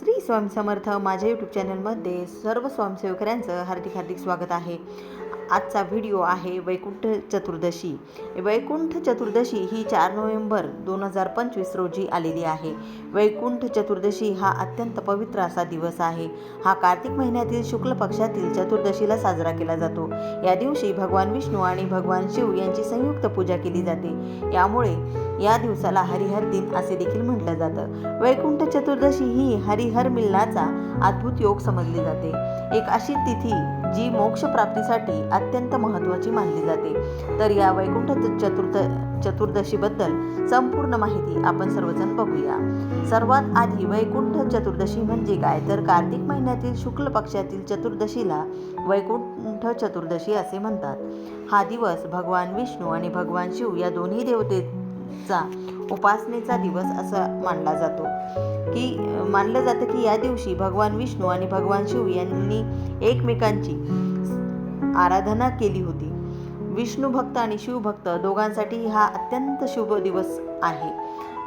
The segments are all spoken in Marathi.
श्री स्वामी समर्थ माझ्या यूट्यूब चॅनलमध्ये सर्व स्वयंसेवकऱ्यांचं हार्दिक हार्दिक स्वागत आहे. आजचा व्हिडिओ आहे वैकुंठ चतुर्दशी. वैकुंठ चतुर्दशी ही चार नोव्हेंबर दोन हजार पंचवीस रोजी आलेली आहे. वैकुंठ चतुर्दशी हा अत्यंत पवित्र असा दिवस आहे. हा कार्तिक महिन्यातील शुक्ल पक्षातील चतुर्दशीला साजरा केला जातो. या दिवशी भगवान विष्णू आणि भगवान शिव यांची संयुक्त पूजा केली जाते. यामुळे या दिवसाला हरिहर दिन असे देखील म्हटलं जातं. वैकुंठ चतुर्दशी ही हरिहर मिलनाचा अद्भुत योग समजली जाते. एक अशी तिथी जी मोक्ष प्राप्तीसाठी अत्यंत महत्त्वाची मानली जाते. तर या वैकुंठ चतुर्थ चतुर्दशीबद्दल संपूर्ण माहिती आपण सर्वजण बघूया. सर्वात आधी वैकुंठ चतुर्दशी म्हणजे काय? तर कार्तिक महिन्यातील शुक्ल पक्षातील चतुर्दशीला वैकुंठ चतुर्दशी असे म्हणतात. हा दिवस भगवान विष्णू आणि भगवान शिव या दोन्ही देवतेचा उपासनेचा दिवस असा मानला जातो. की मानलं जातं की या दिवशी भगवान विष्णू आणि भगवान शिव यांनी एकमेकांची आराधना केली होती. विष्णू भक्त आणि शिवभक्त दोघांसाठी हा अत्यंत शुभ दिवस आहे.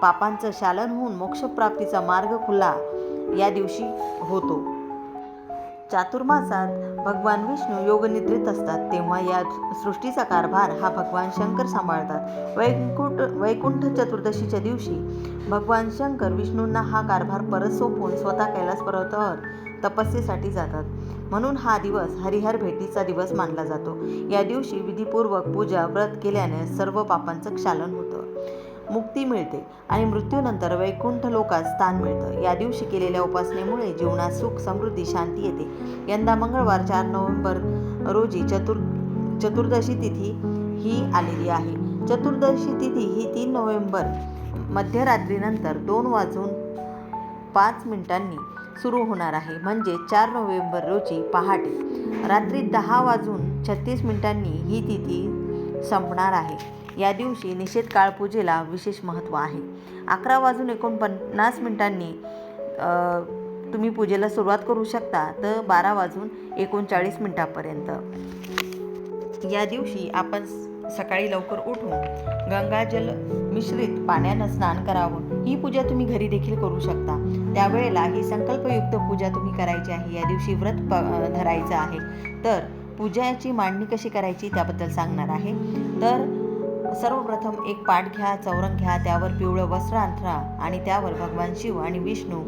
पापांचं शालन होऊन मोक्षप्राप्तीचा मार्ग खुला या दिवशी होतो. चातुर्मासात भगवान विष्णू योगनिद्रित असतात तेव्हा या सृष्टीचा कारभार हा भगवान शंकर सांभाळतात. वैकुंठ वैकुंठ चतुर्दशीच्या दिवशी भगवान शंकर विष्णूंना हा कारभार परत सोपवून स्वतः कैलास पर्वतावर तपस्येसाठी जातात. म्हणून हा दिवस हरिहर भेटीचा दिवस मानला जातो. या दिवशी विधीपूर्वक पूजा व्रत केल्याने सर्व पापांचं क्षालन होतं. मुक्ती मिळते आणि मृत्यूनंतर वैकुंठ लोकात स्थान मिळतं. या दिवशी केलेल्या उपासनेमुळे जीवनात सुख समृद्धी शांती येते. यंदा मंगळवार चार नोव्हेंबर रोजी चतुर चतुर्दशी तिथी ही आलेली आहे. चतुर्दशी तिथी ही तीन नोव्हेंबर मध्यरात्रीनंतर दोन वाजून पाच मिनिटांनी सुरू होणार आहे. म्हणजे चार नोव्हेंबर रोजी पहाटे रात्री दहा वाजून छत्तीस मिनिटांनी ही तिथी संपणार आहे. या दिवशी निषेध काळ पूजेला विशेष महत्त्व आहे. अकरा वाजून एकोणपन्नास मिनिटांनी तुम्ही पूजेला सुरुवात करू शकता तर बारा वाजून एकोणचाळीस मिनिटापर्यंत. या दिवशी आपण स- सकाळी लवकर उठून गंगाजल मिश्रित पाण्यानं स्नान करावं. ही पूजा तुम्ही घरी देखील करू शकता. त्यावेळेला ही संकल्पयुक्त पूजा तुम्ही करायची आहे. या दिवशी व्रत प धरायचं आहे. तर पूजाची मांडणी कशी करायची त्याबद्दल सांगणार आहे. तर सर्वप्रथम एक पाट घ्या चौरंग घ्या त्यावर पिवळं वस्त्र अंथरा आणि त्यावर भगवान शिव आणि विष्णू.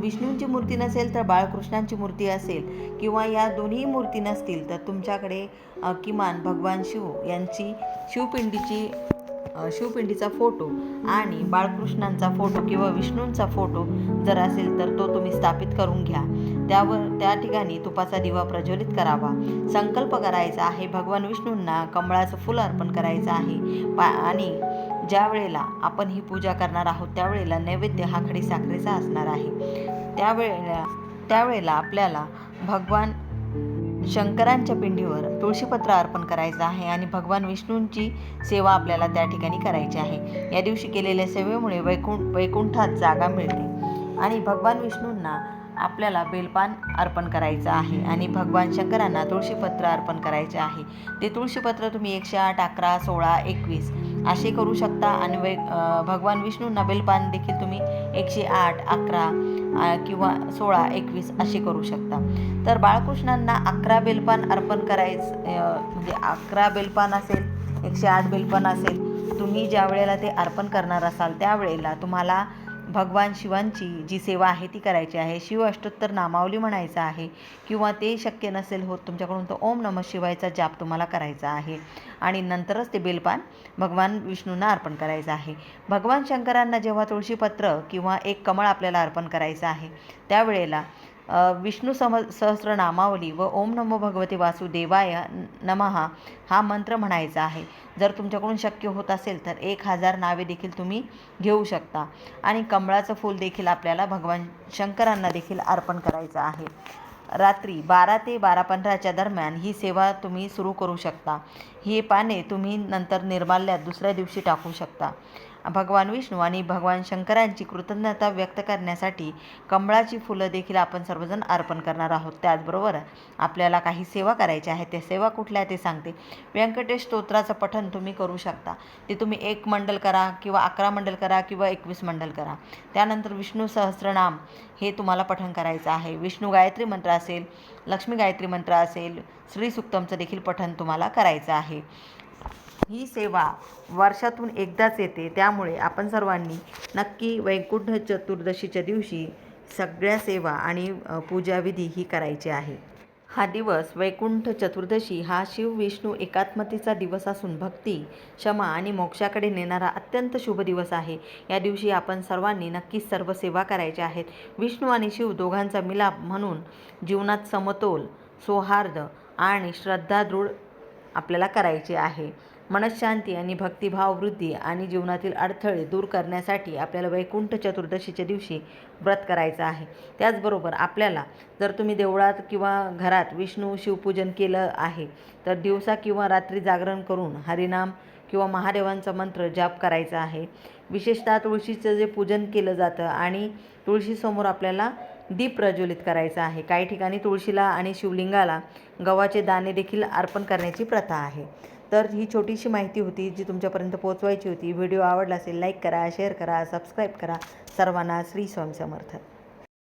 विष्णूंची मूर्ती नसेल तर बाळकृष्णांची मूर्ती असेल किंवा या दोन्ही मूर्ती नसतील तर तुमच्याकडे किमान भगवान शिव यांची शिवपिंडीची शिवपिंडीचा फोटो आणि बाळकृष्णांचा फोटो किंवा विष्णूंचा फोटो जर असेल तर तो तुम्ही स्थापित करून घ्या. त्यावर त्या ठिकाणी तुपाचा दिवा प्रज्वलित करावा. संकल्प करायचा आहे भगवान विष्णूंना कमळाचं फुल अर्पण करायचं आहे. पा आणि ज्या वेळेला आपण ही पूजा करणार आहोत त्यावेळेला नैवेद्य हा खडी साखरेचा असणार आहे. त्यावेळेला त्यावेळेला आपल्याला भगवान शंकरांच्या पिंडीवर तुळशीपत्र अर्पण करायचं आहे आणि भगवान विष्णूंची सेवा आपल्याला त्या ठिकाणी करायची आहे. या दिवशी केलेल्या सेवेमुळे वैकुंठ वैकुंठात जागा मिळते आणि भगवान विष्णूंना आपल्याला बेलपान अर्पण करायचं आहे आणि भगवान शंकरांना तुळशीपत्र अर्पण करायचे आहे. ते तुळशीपत्र तुम्ही एकशे आठ अकरा सोळा एकवीस असे करू शकता आणि वै भगवान विष्णूंना बेलपान देखील तुम्ही एकशे आठ अकरा किंवा सोळा एकवीस असे करू शकता. तर बाळकृष्णांना अकरा बेलपान अर्पण करायचं म्हणजे अकरा बेलपान असेल एकशे आठ बेलपान असेल तुम्ही ज्या वेळेला ते अर्पण करणार असाल त्यावेळेला तुम्हाला भगवान शिवांची जी सेवा आहे ती करायची आहे. शिव अष्टोत्तर नामावली म्हणायचं आहे किंवा ते शक्य नसेल होत तुमच्याकडून तर ओम नम शिवायचा जाप तुम्हाला करायचा आहे. आणि नंतरच ते बेलपान भगवान विष्णूंना अर्पण करायचं आहे. भगवान शंकरांना जेव्हा तुळशीपत्र किंवा एक कमळ आपल्याला अर्पण करायचं आहे त्यावेळेला विष्णू सम सहस्रनामावली व ओम नमो भगवते वासुदेवाय नमहा हा मंत्र म्हणायचा आहे. जर तुमच्याकडून शक्य होत असेल तर एक हजार नावे देखील तुम्ही घेऊ शकता. आणि कमळाचं फूल देखील आपल्याला भगवान शंकरांना देखील अर्पण करायचं आहे. रात्री बारा ते बारा पंधराच्या दरम्यान ही सेवा तुम्ही सुरू करू शकता. ही पाने तुम्ही नंतर निर्माल्यात दुसऱ्या दिवशी टाकू शकता. भगवान विष्णू आणि भगवान शंकरांची कृतज्ञता व्यक्त करण्यासाठी कमळाची फुलं देखील आपण सर्वजण अर्पण करणार आहोत. त्याचबरोबर आपल्याला काही सेवा करायच्या आहेत त्या सेवा कुठल्या ते सांगते. व्यंकटेश स्तोत्राचं पठन तुम्ही करू शकता. ते तुम्ही एक मंडल करा किंवा अकरा मंडल करा किंवा एकवीस मंडल करा. त्यानंतर विष्णू सहस्रनाम हे तुम्हाला पठन करायचं आहे. विष्णू गायत्री मंत्र असेल लक्ष्मी गायत्री मंत्र असेल श्री सुक्तमचं देखील पठन तुम्हाला करायचं आहे. ही सेवा वर्षातून एकदाच येते. त्यामुळे आपण सर्वांनी नक्की वैकुंठ चतुर्दशीच्या दिवशी सगळ्या सेवा आणि पूजाविधी ही करायची आहे. हा दिवस वैकुंठ चतुर्दशी हा शिव विष्णू एकात्मतेचा दिवस असून भक्ती क्षमा आणि मोक्षाकडे नेणारा अत्यंत शुभ दिवस आहे. या दिवशी आपण सर्वांनी नक्कीच सर्व सेवा करायच्या आहेत. विष्णू आणि शिव दोघांचा मिलाप म्हणून जीवनात समतोल सौहार्द आणि श्रद्धा दृढ आपल्याला करायची आहे. मनशांती आणि भक्तिभाव वृद्धी आणि जीवनातील अडथळे दूर करण्यासाठी आपल्याला वैकुंठ चतुर्दशीच्या दिवशी व्रत करायचं आहे. त्याचबरोबर आपल्याला जर तुम्ही देवळात किंवा घरात विष्णू शिवपूजन केलं आहे तर दिवसा किंवा रात्री जागरण करून हरिनाम किंवा महादेवांचा मंत्र जाप करायचा आहे. विशेषतः तुळशीचं जे पूजन केलं जातं आणि तुळशीसमोर आपल्याला दीप प्रज्वलित करायचा आहे. काही ठिकाणी तुळशीला आणि शिवलिंगाला गव्हाचे दाणे देखील अर्पण करण्याची प्रथा आहे. तर ही छोटीशी माहिती होती जी तुमच्यापर्यंत पोहोचवायची होती. व्हिडिओ आवडला असेल लाईक करा शेअर करा सबस्क्राईब करा. सर्वांना श्री स्वामी समर्थ.